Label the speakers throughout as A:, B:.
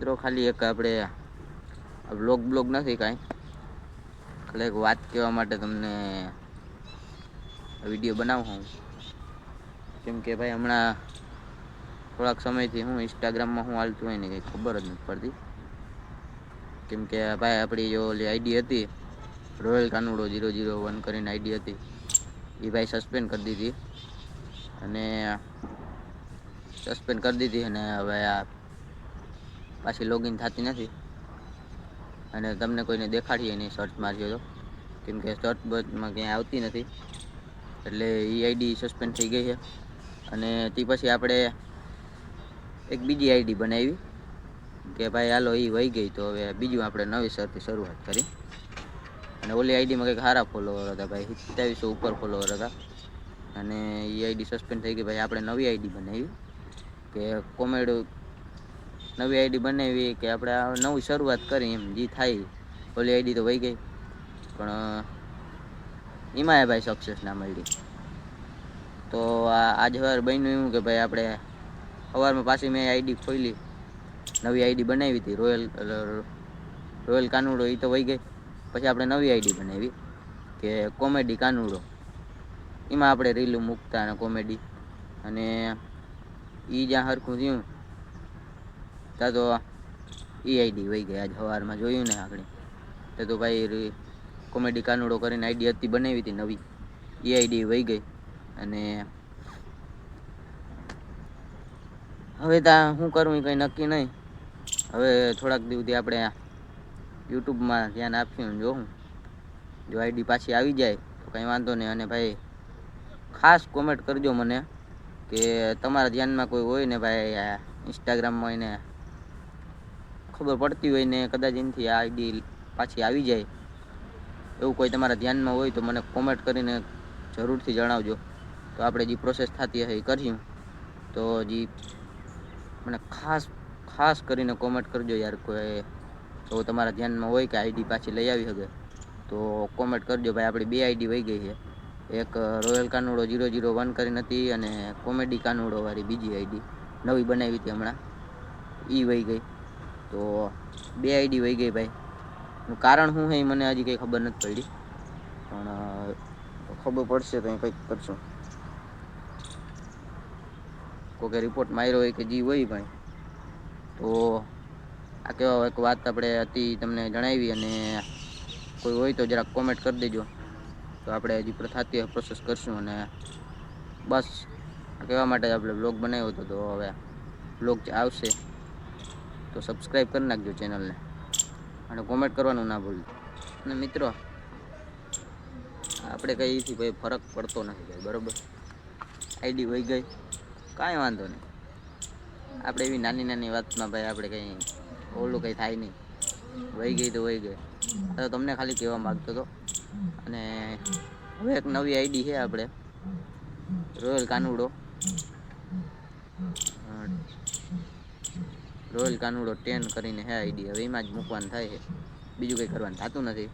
A: મિત્રો, ખાલી એક આપણે બ્લોગ બ્લોગ નથી કાંઈ. ખાલી એક વાત કહેવા માટે તમને વીડિયો બનાવું હું કેમ કે ભાઈ, હમણાં થોડાક સમયથી હું ઇન્સ્ટાગ્રામમાં હું હાલતું હોય ને કંઈ ખબર જ નથી પડતી. કેમ કે ભાઈ, આપણી જો ઓલી આઈડી હતી royal Kanudo zero zero one કરીને આઈડી હતી, એ ભાઈ સસ્પેન્ડ કરી દીધી. અને સસ્પેન્ડ કરી દીધી અને હવે આ પાછી લોગિન થતી નથી. અને તમને કોઈને દેખાડીએ નહીં સર્ચ મારજો તો. કેમ કે સર્ચ બર્ચમાં ક્યાંય આવતી નથી. એટલે એ આઈડી સસ્પેન્ડ થઈ ગઈ છે. અને તે પછી આપણે એક બીજી આઈડી બનાવી. કે ભાઈ હાલો એ વહી ગઈ તો હવે બીજું આપણે નવી સરથી શરૂઆત કરી. અને ઓલી આઈડીમાં કંઈક સારા ફોલોવર હતા ભાઈ, સત્યાવીસો ઉપર ફોલોવર હતા. અને એ આઈડી સસ્પેન્ડ થઈ ગઈ ભાઈ આપણે નવી આઈડી બનાવી. કે કોમેડ નવી આઈડી બનાવી કે આપણે આ નવી શરૂઆત કરી એમ, જે થાય. ઓલી આઈડી તો વહી ગઈ. પણ એમાંય ભાઈ સક્સેસ ના મળી. તો આજ સવાર બન્યું એવું કે ભાઈ આપણે સવારમાં પાછી મેં આઈડી ખોલી નવી આઈડી બનાવી હતી, રોયલ રોયલ કાનુડો એ તો વહી ગઈ. પછી આપણે નવી આઈડી બનાવી કે કોમેડી કાનુડો. એમાં આપણે રીલું મૂકતા અને કોમેડી. અને એ જ્યાં સરખું થયું ત્યાં તો ઈઆઈડી આઈડી વહી ગઈ આજ સવારમાં જોયું ને આપણે. તે તો ભાઈ કોમેડી કાનુડો કરીને આઈડી હતી બનાવી હતી નવી. ઈઆઈડી આઈડી વહી ગઈ અને હવે ત્યાં શું કરવું એ કંઈ નક્કી નહીં. હવે થોડાક દિવસથી આપણે યુટ્યુબમાં ધ્યાન આપ્યું ને જોઉં જો આઈડી પાછી આવી જાય તો કંઈ વાંધો નહીં. અને ભાઈ ખાસ કોમેન્ટ કરજો મને કે તમારા ધ્યાનમાં કોઈ હોય ને ભાઈ ઇન્સ્ટાગ્રામમાં એને ખબર પડતી હોય ને કદાચ એનાથી આ આઈડી પાછી આવી જાય, એવું કોઈ તમારા ધ્યાનમાં હોય તો મને કોમેન્ટ કરીને જરૂરથી જણાવજો. તો આપણે જે પ્રોસેસ થતી હશે એ કરીશું. તો જે મને ખાસ ખાસ કરીને કોમેન્ટ કરજો યાર કોઈ જો તમારા ધ્યાનમાં હોય કે આઈડી પાછી લઈ આવી શકે તો કોમેન્ટ કરજો. ભાઈ, આપણી બે આઈડી વહી ગઈ છે. એક royal Kanudo zero zero one કરીને હતી અને કોમેડી કાનુડો વાળી બીજી આઈડી, નવી બનાવી હતી હમણાં. એ વહી ગઈ. તો બે આઈડી વહી ગઈ ભાઈ. કારણ શું છે એ મને હજી કંઈ ખબર નથી પડી. પણ ખબર પડશે તો કંઈક કરશું. કોઈ રિપોર્ટ માર્યો હોય કે જી હોય ભાઈ. તો આ કેવા એક વાત આપણે હતી તમને જણાવી અને કોઈ હોય તો જરાક કોમેન્ટ કરી દેજો. તો આપણે હજી થતી પ્રોસેસ કરશું અને બસ. કહેવા માટે આપણે બ્લોગ બનાવ્યો હતો તો હવે બ્લોગ આવશે. તો સબસ્ક્રાઈબ કરી નાખજો ચેનલને અને કોમેન્ટ કરવાનું ના ભૂલજો અને મિત્રો, આપણે કંઈથી ભાઈ ફરક પડતો નથી ભાઈ, બરાબર? આઈડી વહી ગઈ. કાંઈ વાંધો નહીં. આપણે એવી નાની નાની વાતમાં ભાઈ આપણે કંઈ ઓલું કંઈ થાય નહીં. વહી ગઈ તો વહી ગઈ. તો તમને ખાલી કહેવા માગતો હતો. અને હવે એક નવી આઈડી છે આપણે. Royal Kanudo. Royal Kanudo ten કરીને હે આઈડી. હવે એમાં જ મૂકવાનું થાય છે. બીજું કંઈ કરવાનું થતું નથી.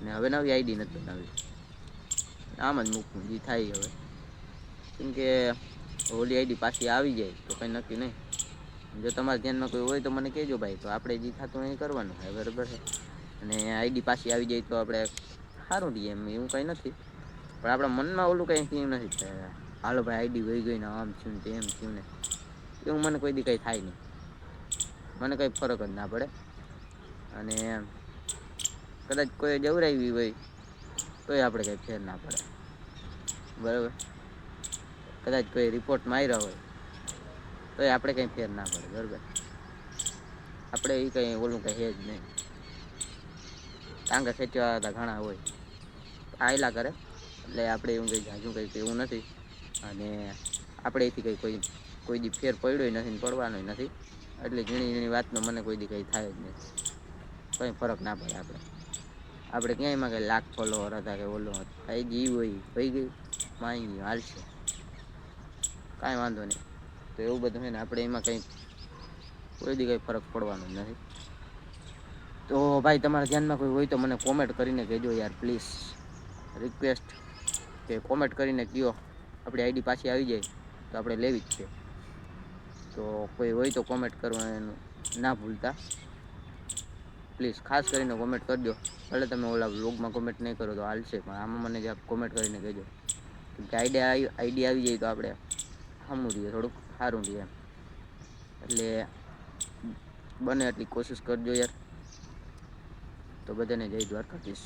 A: અને હવે નવી આઈડી નથી બનાવી. આમ જ મૂકવું જે થાય હવે. કેમ કે ઓલી આઈડી પાછી આવી જાય, તો કંઈ નક્કી નહીં. જો તમારા ધ્યાનમાં કોઈ હોય તો મને કહેજો ભાઈ, તો આપણે જે થતું એ કરવાનું હોય, બરાબર છે? અને આઈડી પાછી આવી જાય તો આપણે સારું રહીએ એમ, એવું કંઈ નથી. પણ આપણા મનમાં ઓલું કંઈ થયું નથી હાલો ભાઈ, આઈડી વહી ગઈ ને આમ થયું ને તેમ થયું ને. એવું મને કોઈ દી કંઈ થાય નહીં. મને કંઈ ફરક જ ના પડે. અને કદાચ કોઈ જવરાવી હોય, તોય આપણે કંઈ ફેર ના પડે. બરાબર? કદાચ કોઈ રિપોર્ટ માર્યા હોય, તોય આપણે કંઈ ફેર ના પડે, બરાબર? આપણે એ કંઈ ઓલું કંઈ હે જ નહીં. ટાંગા ખેંચવા ઘણા હોય. આયલા કરે, એટલે આપણે એવું કંઈ જાજુ કંઈ એવું નથી. અને આપણે એથી કંઈ કોઈ કોઈ દી ફેર પડ્યો નથી ને પડવાનો નથી. એટલે ઝીણી ઝીણી વાતનો મને કોઈ દી કંઈ થાય જ નહીં. કંઈ ફરક ના પડે આપણે. આપણે ક્યાંયમાં કંઈ લાખ ફોલોવર હતા કે ઓલો હતું. કાંઈ જી હોય, થઈ ગઈ. માઈ ગયું હાલશે. કાંઈ વાંધો નહીં. તો એવું બધું છે ને આપણે એમાં કંઈ, કોઈ દી કંઈ ફરક પડવાનો નથી. તો ભાઈ તમારા ધ્યાનમાં કોઈ હોય તો મને કોમેન્ટ કરીને કહેજો યાર પ્લીઝ રિક્વેસ્ટ કે કોમેન્ટ કરીને કહો આપણી આઈડી પાછી આવી જાય તો આપણે લેવી જ છે. તો કોઈ હોય તો કોમેન્ટ કરવાનું ના ભૂલતા. પ્લીઝ ખાસ કરીને કોમેન્ટ કરજો ભલે તમે ઓલા વ્લોગમાં કોમેન્ટ નહીં કરો તો હાલશે, પણ આમાં મને જે કોમેન્ટ કરીને કહેજો. કે આઈડિયા આઈડિયા આવી જાય તો આપણે સામું રહીએ, થોડુંક સારું રહીએ. એટલે બને એટલી કોશિશ કરજો યાર. તો બધાને જય દ્વારકાધીશ.